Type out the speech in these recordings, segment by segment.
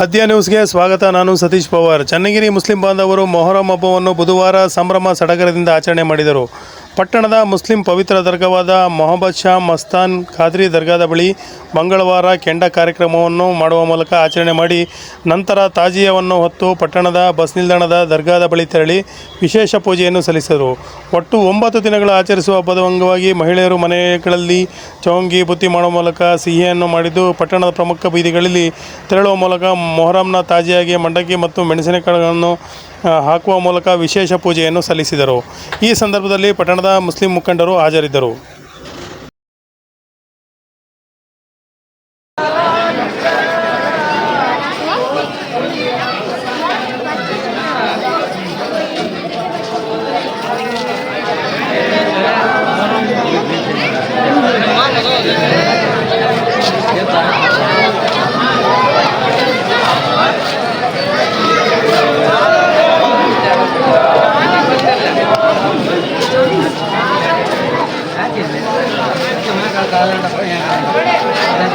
ಆದ್ಯ ನ್ಯೂಸ್ಗೆ ಸ್ವಾಗತ. ನಾನು ಸತೀಶ್ ಪವಾರ್. ಚನ್ನಗಿರಿ ಮುಸ್ಲಿಂ ಬಾಂಧವರು ಮೊಹರಂ ಹಬ್ಬವನ್ನು ಬುಧವಾರ ಸಂಭ್ರಮ ಸಡಗರದಿಂದ ಆಚರಣೆ ಮಾಡಿದರು. ಪಟ್ಟಣದ ಮುಸ್ಲಿಂ ಪವಿತ್ರ ದರ್ಗಾವಾದ ಮೊಹಮ್ಮದ್ ಶಾ ಮಸ್ತಾನ್ ಖಾದ್ರಿ ದರ್ಗಾದ ಬಳಿ ಮಂಗಳವಾರ ಕೆಂಡ ಕಾರ್ಯಕ್ರಮವನ್ನು ಮಾಡುವ ಮೂಲಕ ಆಚರಣೆ ಮಾಡಿ ನಂತರ ತಾಜಿಯವನ್ನು ಹೊತ್ತು ಪಟ್ಟಣದ ಬಸ್ ನಿಲ್ದಾಣದ ದರ್ಗಾದ ಬಳಿ ತೆರಳಿ ವಿಶೇಷ ಪೂಜೆಯನ್ನು ಸಲ್ಲಿಸಿದರು. ಒಟ್ಟು ಒಂಬತ್ತು ದಿನಗಳ ಆಚರಿಸುವ ಹಬ್ಬದ ಅಂಗವಾಗಿ ಮಹಿಳೆಯರು ಮನೆಗಳಲ್ಲಿ ಚೌಂಗಿ, ಬುತ್ತಿ ಮಾಡುವ ಮೂಲಕ ಸಿಹಿಯನ್ನು ಮಾಡಿದ್ದು ಪಟ್ಟಣದ ಪ್ರಮುಖ ಬೀದಿಗಳಲ್ಲಿ ತೆರಳುವ ಮೂಲಕ ಮೊಹರಂನ ತಾಜಿಯಾಗಿ ಮಂಡಕ್ಕಿ ಮತ್ತು ಮೆಣಸಿನಕಾಳುಗಳನ್ನು ಹಾಕುವ ಮೂಲಕ ವಿಶೇಷ ಪೂಜೆಯನ್ನು ಸಲ್ಲಿಸಿದರು. ಈ ಸಂದರ್ಭದಲ್ಲಿ ಪಟ್ಟಣದ ಮುಸ್ಲಿಂ ಮುಖಂಡರು ಹಾಜರಿದ್ದರು.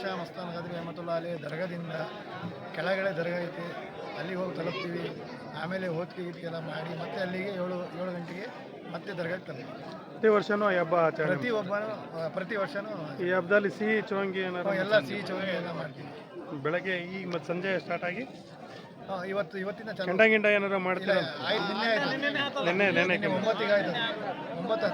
ಶಾ ಮಸ್ತಾನ್ ಗದ್ರಿ ಅಹಮತುಲ್ಲಾ ಅಲಿ ದರ್ಗಾದಿಂದ ಕೆಳಗಡೆ ದರ್ಗಾ ಐತಿ. ಅಲ್ಲಿಗೆ ಹೋಗಿ ತಲುಪ್ತೀವಿ. ಆಮೇಲೆ ಹೋದ್ಕೆ ಗೀತ್ಕೆ ಎಲ್ಲ ಮಾಡಿ ಮತ್ತೆ ಅಲ್ಲಿಗೆ ಏಳು ಏಳು ಗಂಟೆಗೆ ಮತ್ತೆ ದರ್ಗಾಕ್ಕೆ ತಲುಪ್ತೀವಿ. ಪ್ರತಿ ವರ್ಷನೂ ಈ ಹಬ್ಬ ಆಚರಣೆ ಪ್ರತಿ ಒಬ್ಬನು ಪ್ರತಿ ವರ್ಷನೂ ಈ ಹಬ್ಬದಲ್ಲಿ ಸಿಹಿ ಚೋಂಗಿ ಏನಾರು ಎಲ್ಲ ಸಿಹಿ ಚೋಂಗಿ ಎಲ್ಲ ಮಾಡ್ತೀವಿ. ಬೆಳಗ್ಗೆ ಈ ಮತ್ತು ಸಂಜೆ ಸ್ಟಾರ್ಟ್ ಆಗಿ? ಇವತ್ತು ಇವತ್ತಿನ ಚಂಡ ಗಿಂಡ ಏನಾರು ಮಾಡ್ತೀರಾ? ಆಯ್ತು ನಿನ್ನೆ ಆಯ್ತು. ನೆನ್ನೆ ನೆನ್ನೆ ಒಂಬತ್ತಿಗೆ ಆಯ್ತು. ಒಂಬತ್ತು